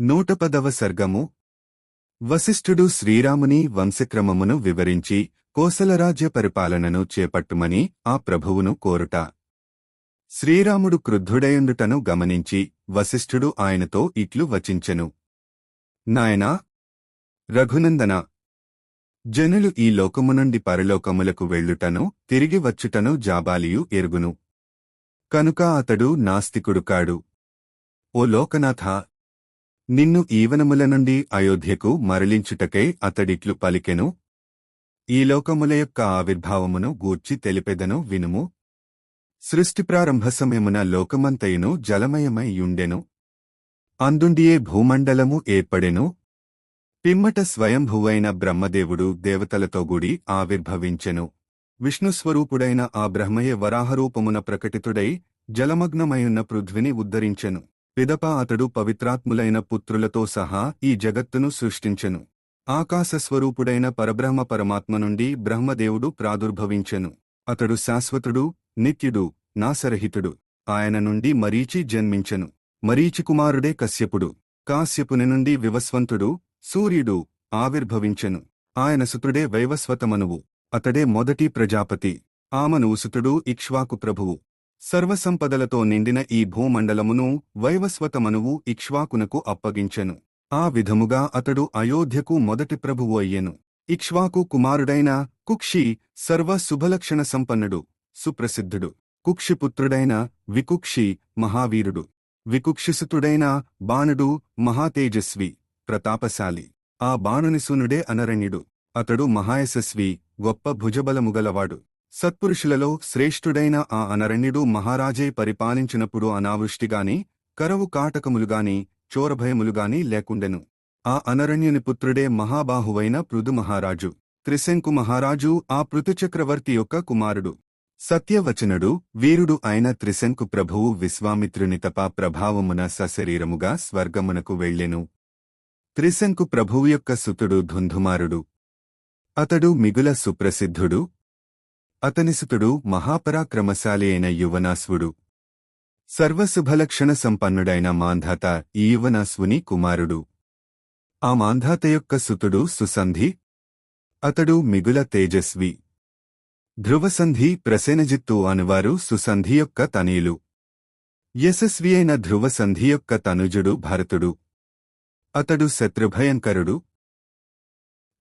నూటపదవ సర్గము. వశిష్ఠుడు శ్రీరాముని వంశక్రమమును వివరించి కోసలరాజ్య పరిపాలనను చేపట్టుమని ఆ ప్రభువును కోరుట. శ్రీరాముడు క్రుద్ధుడయుండుటను గమనించి వశిష్ఠుడు ఆయనతో ఇట్లు వచించెను. నాయనా! రఘునందన! జనులు ఈ లోకము నుండి పరలోకములకు వెళ్ళుటను తిరిగి వచ్చుటను జాబాలియు ఎరుగును. కనుక అతడు నాస్తికుడు కాడు. ఓ లోకనాథ! నిన్ను ఈవనముల నుండి అయోధ్యకు మరలించుటకై అతడిట్లు పలికెను. ఈ లోకముల యొక్క ఆవిర్భావమును గూర్చి తెలిపెదను వినుము. సృష్టి ప్రారంభ సమయమున లోకమంతయును జలమయమై యుండెను. అందుండియే భూమండలము ఏర్పడెను. పిమ్మట స్వయంభువైన బ్రహ్మదేవుడు దేవతలతో గుడి ఆవిర్భవించెను. విష్ణుస్వరూపుడైన ఆ బ్రహ్మయే వరాహరూపమున ప్రకటితుడై జలమగ్నమయున్న పృథ్విని ఉద్ధరించెను. పిదప అతడు పవిత్రాత్ములైన పుత్రులతో సహా ఈ జగత్తును సృష్టించెను. ఆకాశస్వరూపుడైన పరబ్రహ్మ పరమాత్మ నుండి బ్రహ్మదేవుడు ప్రాదుర్భవించెను. అతడు శాశ్వతుడు నిత్యుడు నాసరహితుడు ఆయన నుండి మరీచి జన్మించెను. మరీచి కుమారుడే కశ్యపుడు. కాశ్యపుని నుండి వివస్వంతుడు సూర్యుడు ఆవిర్భవించెను. ఆయన సుతుడే వైవస్వతమనువు. అతడే మొదటి ప్రజాపతి. ఆమనువు సుతుడు ఇక్ష్వాకు ప్రభువు. సర్వసంపదలతో నిండిన ఈ భూమండలమును వైవస్వతమనువు ఇక్ష్వాకునకు అప్పగించెను. ఆ విధముగా అతడు అయోధ్యకు మొదటి ప్రభువు అయ్యెను. ఇక్ష్వాకు కుమారుడైన కుక్షి సర్వ శుభలక్షణ సంపన్నుడు సుప్రసిద్ధుడు. కుక్షిపుత్రుడైన వికుక్షి మహావీరుడు. వికుక్షిసుతుడైన బాణుడు మహాతేజస్వి ప్రతాపశాలి. ఆ బాణునిసునుడే అనరణ్యుడు. అతడు మహాయశస్వి గొప్ప భుజబలముగలవాడు. సత్పురుషులలో శ్రేష్ఠుడైన ఆ అనరణ్యుడు మహారాజే పరిపాలించినప్పుడు అనావృష్టిగాని కరవు కాటకములుగాని చోరభయములుగాని లేకుండెను. ఆ అనరణ్యుని పుత్రుడే మహాబాహువైన పృథు మహారాజు త్రిశంకు మహారాజు ఆ పృథుచక్రవర్తి యొక్క కుమారుడు. సత్యవచనుడు వీరుడు అయిన త్రిశంకు ప్రభువు విశ్వామిత్రుని తప ప్రభావమున సశరీరముగా స్వర్గమునకు వెళ్ళెను. త్రిశంకు ప్రభువు యొక్క సుతుడు ధుంధుమారుడు. అతడు మిగుల సుప్రసిద్ధుడు అతని సుతుడు మహాపరాక్రమశాలి అయిన యువనాశ్వుడు. సర్వశుభలక్షణ సంపన్నుడైన మాంధాత ఈ యువనాశ్వుని కుమారుడు. ఆ మాంధాత యొక్క సుతుడు సుసంధి అతడు మిగుల తేజస్వి. ధ్రువసంధి ప్రసేనజిత్తు అనువారు సుసంధి యొక్క తనీలు. యశస్వి అయిన ధ్రువసంధి యొక్క తనుజుడు భరతుడు. అతడు శత్రుభయంకరుడు.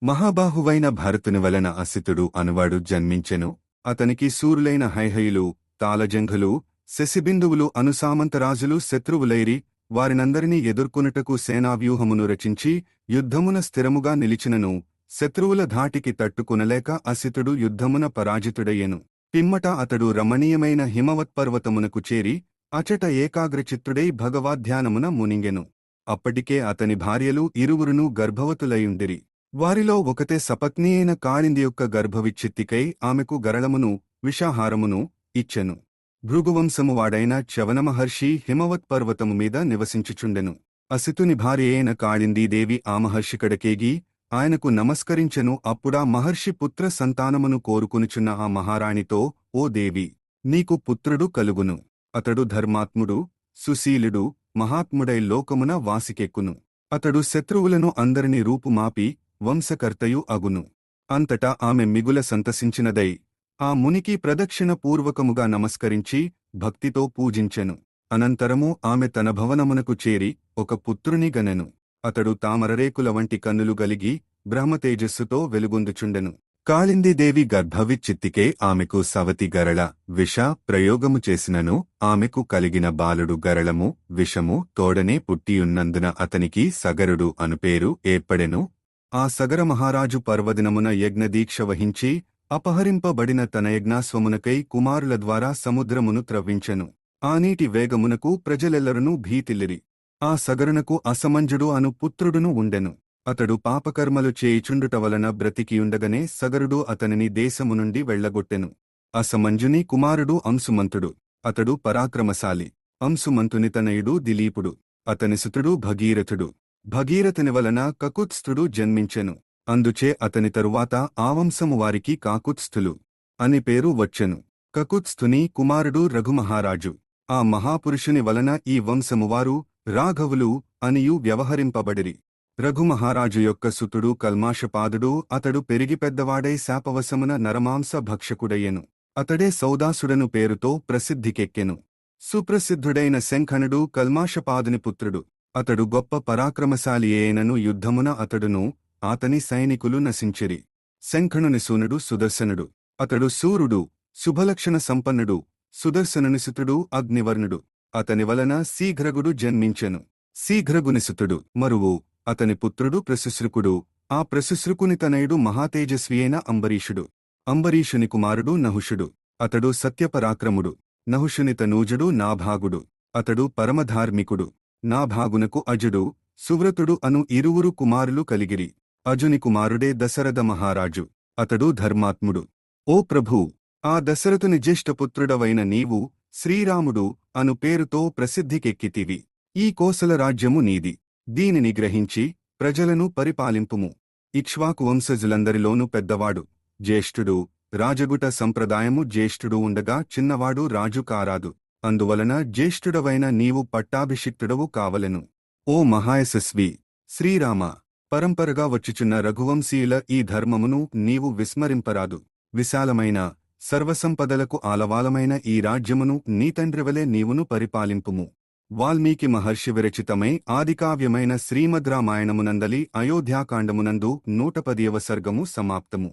మహాబాహువైన భరతుని వలన అసితుడు అనువాడు జన్మించెను. అతనికి సూరులైన హైహయులు తాళజంఘులు శశిబిందువులు అనుసామంతరాజులు శత్రువులైరి వారినందరినీ ఎదుర్కొనుటకు సేనావ్యూహమును రచించి యుద్ధమున స్థిరముగా నిలిచినను శత్రువుల ధాటికి తట్టుకునలేక అసితుడు యుద్ధమున పరాజితుడయ్యెను. పిమ్మట అతడు రమణీయమైన హిమవత్పర్వతమునకు చేరి అచట ఏకాగ్రచిత్తుడై భగవాధ్యానమున మునింగెను. అప్పటికే అతని భార్యలు ఇరువురును గర్భవతులయుండిరి. వారిలో ఒకతే సపత్ని అయిన కాళింది యొక్క గర్భవిచ్ఛిత్తికై ఆమెకు గరళమును విషాహారమును ఇచ్చెను. భృగువంశమువాడైన చవనమహర్షి హిమవత్ పర్వతము మీద నివసించుచుండెను. అసితుని భార్య అయిన కాళిందీదేవి ఆ మహర్షికడకేగి ఆయనకు నమస్కరించెను. అప్పుడా మహర్షి పుత్ర సంతానమును కోరుకునుచున్న ఆ మహారాణితో ఓ దేవి నీకు పుత్రుడు కలుగును. అతడు ధర్మాత్ముడు సుశీలుడు మహాత్ముడై లోకమున వాసికెక్కును. అతడు శత్రువులను అందరిని రూపుమాపి వంశకర్తయు అగును. అంతటా ఆమె మిగుల సంతసించినదై ఆ మునికి ప్రదక్షిణ పూర్వకముగా నమస్కరించి భక్తితో పూజించెను. అనంతరము ఆమె తన భవనమునకు చేరి ఒక పుత్రుని గనెను. అతడు తామరరేకుల వంటి కన్నులు గలిగి బ్రహ్మతేజస్సుతో వెలుగొందుచుండెను. కాళిందీదేవి గర్భవిచ్చిత్తికే ఆమెకు సవతి గరళ విష ప్రయోగము చేసినను. ఆమెకు కలిగిన బాలుడు గరళము విషము తోడనే పుట్టియున్నందున అతనికి సగరుడు అనుపేరు ఏర్పడెను. ఆ సగర మహారాజు పర్వదినమున యజ్ఞదీక్ష వహించి అపహరింపబడిన తన యజ్ఞాస్వమునకై కుమారుల ద్వారా సముద్రమును త్రవ్వించెను. ఆ నీటి వేగమునకు ప్రజలెల్లరనూ భీతిల్లిరి. ఆ సగరునకు అసమంజుడు అను పుత్రుడును ఉండెను. అతడు పాపకర్మలు చేయిచుండుట వలన బ్రతికియుండగనే సగరుడు అతనిని దేశము నుండి వెళ్ళగొట్టెను అసమంజుని కుమారుడు అంశుమంతుడు. అతడు పరాక్రమశాలి. అంశుమంతుని తనయుడు దిలీపుడు. అతని సుతుడు భగీరథుడు. భగీరథుని వలన కకుత్స్థుడు జన్మించెను. అందుచే అతని తరువాత ఆవంశము వారికి కాకుత్స్థులు అని పేరు వచ్చెను. కకుత్స్థుని కుమారుడు రఘుమహారాజు. ఆ మహాపురుషుని వలన ఈ వంశమువారు రాఘవులు అనియు వ్యవహరింపబడిరి. రఘుమహారాజు యొక్క సుతుడు కల్మాషపాదుడు అతడు పెరిగి పెద్దవాడై శాపవశమున నరమాంస భక్షకుడయ్యెను. అతడే సౌదాసుడను పేరుతో ప్రసిద్ధికెక్కెను. సుప్రసిద్ధుడైన శంఖనుడు కల్మాషపాదుని పుత్రుడు. అతడు గొప్ప పరాక్రమశాలి అయినను యుద్ధమున అతడును అతని సైనికులు నశించిరి. శంఖణుని సూనుడు సుదర్శనుడు. అతడు సూర్యుడు శుభలక్షణ సంపన్నుడు సుదర్శననిసుతుడు అగ్నివర్ణుడు. అతని వలన శీఘ్రగుడు జన్మించెను. శీఘ్రగునిసుతుడు మరువు అతని పుత్రుడు ప్రశుశ్రుకుడు. ఆ ప్రశుశ్రుకుని తనయుడు మహాతేజస్వి అయిన అంబరీషుడు. అంబరీషుని కుమారుడు నహుషుడు. అతడు సత్యపరాక్రముడు. నహుషుని తనూజుడు నాభాగుడు. అతడు పరమధార్మికుడు. నాభాగునకు అజుడు సువ్రతుడు అను ఇరువురు కుమారులు కలిగిరి. అజుని కుమారుడే దశరథ మహారాజు అతడు ధర్మాత్ముడు. ఓ ప్రభూ ఆ దశరథుని జ్యేష్ఠపుత్రుడవైన నీవు శ్రీరాముడు అను పేరుతో ప్రసిద్ధికెక్కితివి. ఈ కోసల రాజ్యము నీది. దీనిని గ్రహించి ప్రజలను పరిపాలింపుము. ఇక్ష్వాకు వంశజులందరిలోనూ పెద్దవాడు జ్యేష్ఠుడు రాజగుట సంప్రదాయము జ్యేష్ఠుడు ఉండగా చిన్నవాడు రాజు కారాదు అందువలన జ్యేష్ఠుడవైన నీవు పట్టాభిషిక్తుడవు కావలెను. ఓ మహాయశస్వి! శ్రీరామ! పరంపరగా వచ్చుచున్న రఘువంశీయుల ఈ ధర్మమును నీవు విస్మరింపరాదు. విశాలమైన సర్వసంపదలకు ఆలవాలమైన ఈ రాజ్యమును నీ తండ్రివలే నీవును పరిపాలింపుము. వాల్మీకి మహర్షి విరచితమై ఆదికావ్యమైన శ్రీమద్ రామాయణమునందలి అయోధ్యాకాండమునందు నూట పదియవ సర్గము సమాప్తము.